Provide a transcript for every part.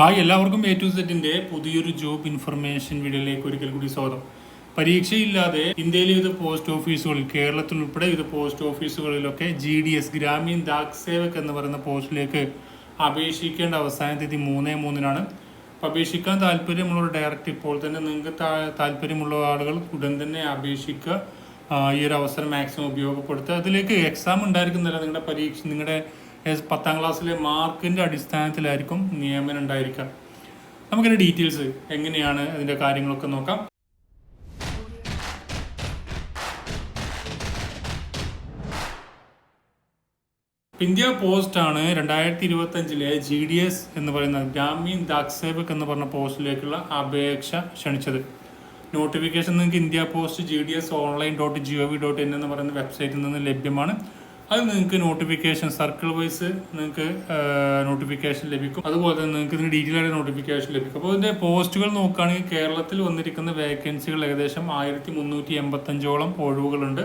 Hi എല്ലാവർക്കും A to സെറ്റിന്റെ പുതിയൊരു ജോബ് ഇൻഫർമേഷൻ വീഡിയോയിലേക്ക് ഒരിക്കൽ കൂടി സ്വാഗതം. പരീക്ഷയില്ലാതെ ഇന്ത്യയിലെ ഇത് പോസ്റ്റ് ഓഫീസുകളിൽ കേരളത്തിൽ ഉൾപ്പെടെ ഇത് post ഓഫീസുകളിലൊക്കെ G D S Gramin Dak Sevak എന്ന് പറയുന്ന പോസ്റ്റിലേക്ക് അപേക്ഷിക്കേണ്ട അവസാന തീയതി മൂന്നേ മൂന്നിനാണ്. അപ്പോൾ അപേക്ഷിക്കാൻ താല്പര്യമുള്ള ഡയറക്റ്റ് ഇപ്പോൾ തന്നെ നിങ്ങൾക്ക് താല്പര്യമുള്ള ആളുകൾ ഉടൻ തന്നെ അപേക്ഷിക്കുക. ഈ ഒരു അവസരം മാക്സിമം ഉപയോഗപ്പെടുത്തുക. അതിലേക്ക് എക്സാം ഉണ്ടായിരിക്കുന്നില്ല നിങ്ങളുടെ പരീക്ഷ നിങ്ങളുടെ പത്താം ക്ലാസ്സിലെ മാർക്കിന്റെ അടിസ്ഥാനത്തിലായിരിക്കും നിയമനം ഉണ്ടായിരിക്കുക. നമുക്കിന്റെ ഡീറ്റെയിൽസ് എങ്ങനെയാണ് അതിന്റെ കാര്യങ്ങളൊക്കെ നോക്കാം. ഇന്ത്യ പോസ്റ്റ് ആണ് രണ്ടായിരത്തി ഇരുപത്തഞ്ചിലെ ജി ഡി എസ് എന്ന് പറയുന്ന ഗ്രാമീൺ ഡാക് സേവക് എന്ന് പറഞ്ഞ പോസ്റ്റിലേക്കുള്ള അപേക്ഷ ക്ഷണിച്ചത്. നോട്ടിഫിക്കേഷൻ നിങ്ങൾക്ക് India post G D S online dot G O V dot in എന്ന് പറയുന്ന വെബ്സൈറ്റിൽ നിന്ന് ലഭ്യമാണ്. അത് നിങ്ങൾക്ക് നോട്ടിഫിക്കേഷൻ സർക്കിൾ വൈസ് നിങ്ങൾക്ക് നോട്ടിഫിക്കേഷൻ ലഭിക്കും. അതുപോലെ തന്നെ നിങ്ങൾക്ക് ഇതിന് ഡീറ്റെയിൽ ആയിട്ട് നോട്ടിഫിക്കേഷൻ ലഭിക്കും. അപ്പോൾ ഇതിന്റെ പോസ്റ്റുകൾ നോക്കുകയാണെങ്കിൽ കേരളത്തിൽ വന്നിരിക്കുന്ന വേക്കൻസികൾ ഏകദേശം ആയിരത്തി മുന്നൂറ്റി എൺപത്തഞ്ചോളം ഒഴിവുകളുണ്ട്.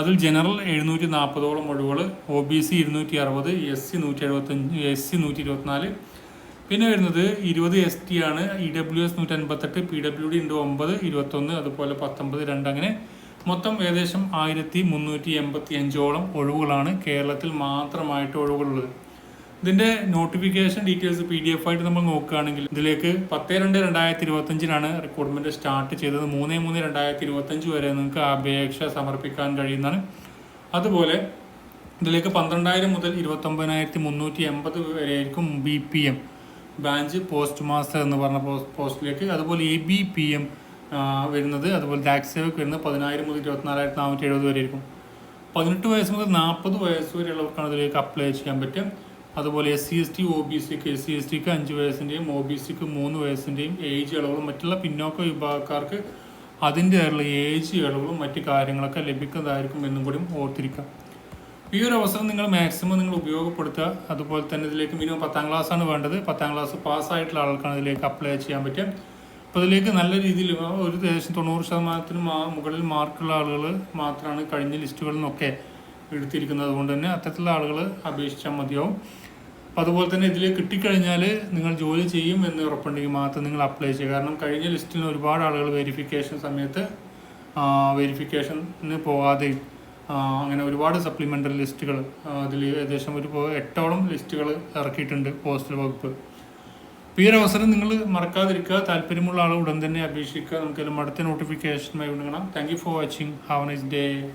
അതിൽ ജനറൽ എഴുന്നൂറ്റി നാൽപ്പതോളം ഒഴിവുകൾ ഒ ബി സി ഇരുന്നൂറ്റി അറുപത് എസ് സി നൂറ്റി എഴുപത്തഞ്ച് എസ് സി നൂറ്റി ഇരുപത്തിനാല് പിന്നെ വരുന്നത് ഇരുപത് എസ് ടി ആണ് ഇ ഡബ്ല്യു എസ് നൂറ്റി അൻപത്തെട്ട് പി ഡബ്ല്യു ഡി ഉണ്ട് ഒമ്പത് ഇരുപത്തൊന്ന് അതുപോലെ പത്തൊമ്പത് രണ്ട് അങ്ങനെ മൊത്തം ഏകദേശം ആയിരത്തി മുന്നൂറ്റി എൺപത്തി അഞ്ചോളം ഒഴിവുകളാണ് കേരളത്തിൽ മാത്രമായിട്ട് ഒഴിവുകളുള്ളത്. ഇതിന്റെ notification details P D F ആയിട്ട് നമ്മൾ നോക്കുകയാണെങ്കിൽ ഇതിലേക്ക് പത്ത് രണ്ട് രണ്ടായിരത്തി ഇരുപത്തഞ്ചിനാണ് റിക്രൂട്ട്മെന്റ് സ്റ്റാർട്ട് ചെയ്തത്. മൂന്ന് മൂന്ന് രണ്ടായിരത്തി ഇരുപത്തഞ്ച് വരെ നിങ്ങൾക്ക് അപേക്ഷ സമർപ്പിക്കാൻ കഴിയുന്നതാണ്. അതുപോലെ ഇതിലേക്ക് പന്ത്രണ്ടായിരം മുതൽ ഇരുപത്തൊമ്പതിനായിരത്തി മുന്നൂറ്റി എൺപത് വരെയായിരിക്കും B P M branch post master എന്ന് പറഞ്ഞ പോസ്- പോസ്റ്റിലേക്ക് അതുപോലെ എ ബി പി എം വരുന്നത്. അതുപോലെ ടാക്സ് സേവക്ക് വരുന്നത് പതിനായിരം മുതൽ ഇരുപത്തിനാലായിരത്തി നാനൂറ്റി എഴുപത് വരെ ആയിരിക്കും. പതിനെട്ട് വയസ്സ് മുതൽ നാൽപ്പത് വയസ്സ് വരെയുള്ളവർക്കാണ് ഇതിലേക്ക് അപ്ലൈ ചെയ്യാൻ പറ്റും അതുപോലെ S C S T O B സിക്ക് എസ് സി എസ് ടിക്ക് അഞ്ച് വയസ്സിന്റെയും ഒ ബി സിക്ക് മൂന്ന് വയസ്സിന്റെയും ഏജ് ഇളവുകളും മറ്റുള്ള പിന്നോക്ക വിഭാഗക്കാർക്ക് അതിന്റെതായുള്ള ഏജ് ഇളവുകളും മറ്റ് കാര്യങ്ങളൊക്കെ ലഭിക്കുന്നതായിരിക്കും എന്നും കൂടി ഓർത്തിരിക്കാം. ഈ ഒരു അവസരം നിങ്ങൾ മാക്സിമം നിങ്ങൾ ഉപയോഗപ്പെടുത്തുക. അതുപോലെ തന്നെ ഇതിലേക്ക് മിനിമം പത്താം ക്ലാസ് ആണ് വേണ്ടത്. പത്താം ക്ലാസ് പാസ്സായിട്ടുള്ള ആൾക്കാണ് ഇതിലേക്ക് അപ്ലൈ ചെയ്യാൻ പറ്റുക. അപ്പോൾ ഇതിലേക്ക് നല്ല രീതിയിൽ ഒരു ഏകദേശം തൊണ്ണൂറ് ശതമാനത്തിന് മുകളിൽ മാർക്കുള്ള ആളുകൾ മാത്രമാണ് കഴിഞ്ഞ ലിസ്റ്റുകളിൽ നിന്നൊക്കെ എടുത്തിരിക്കുന്നത്. അതുകൊണ്ട് തന്നെ അത്തരത്തിലുള്ള ആളുകൾ അപേക്ഷിച്ചാൽ മതിയാവും. അപ്പോൾ അതുപോലെ തന്നെ ഇതിൽ കിട്ടിക്കഴിഞ്ഞാൽ നിങ്ങൾ ജോലി ചെയ്യും എന്ന് ഉറപ്പുണ്ടെങ്കിൽ മാത്രം നിങ്ങൾ അപ്ലൈ ചെയ്യുക. കാരണം കഴിഞ്ഞ ലിസ്റ്റിൽ ഒരുപാട് ആളുകൾ വെരിഫിക്കേഷൻ സമയത്ത് വെരിഫിക്കേഷന് പോകാതെയും ആ, അങ്ങനെ ഒരുപാട് സപ്ലിമെന്ററി ലിസ്റ്റുകൾ അതിൽ ഏകദേശം ഒരു എട്ടോളം ലിസ്റ്റുകൾ ഇറക്കിയിട്ടുണ്ട് പോസ്റ്റൽ വകുപ്പ്. ഈ ഒരു അവസരം നിങ്ങൾ മറക്കാതിരിക്കുക. താല്പര്യമുള്ള ആൾ ഉടൻ തന്നെ അപേക്ഷിക്കുക. നമുക്കെല്ലാം അടുത്ത നോട്ടിഫിക്കേഷനുമായി ഉണ്ടെങ്കിൽ thank you for watching have nice day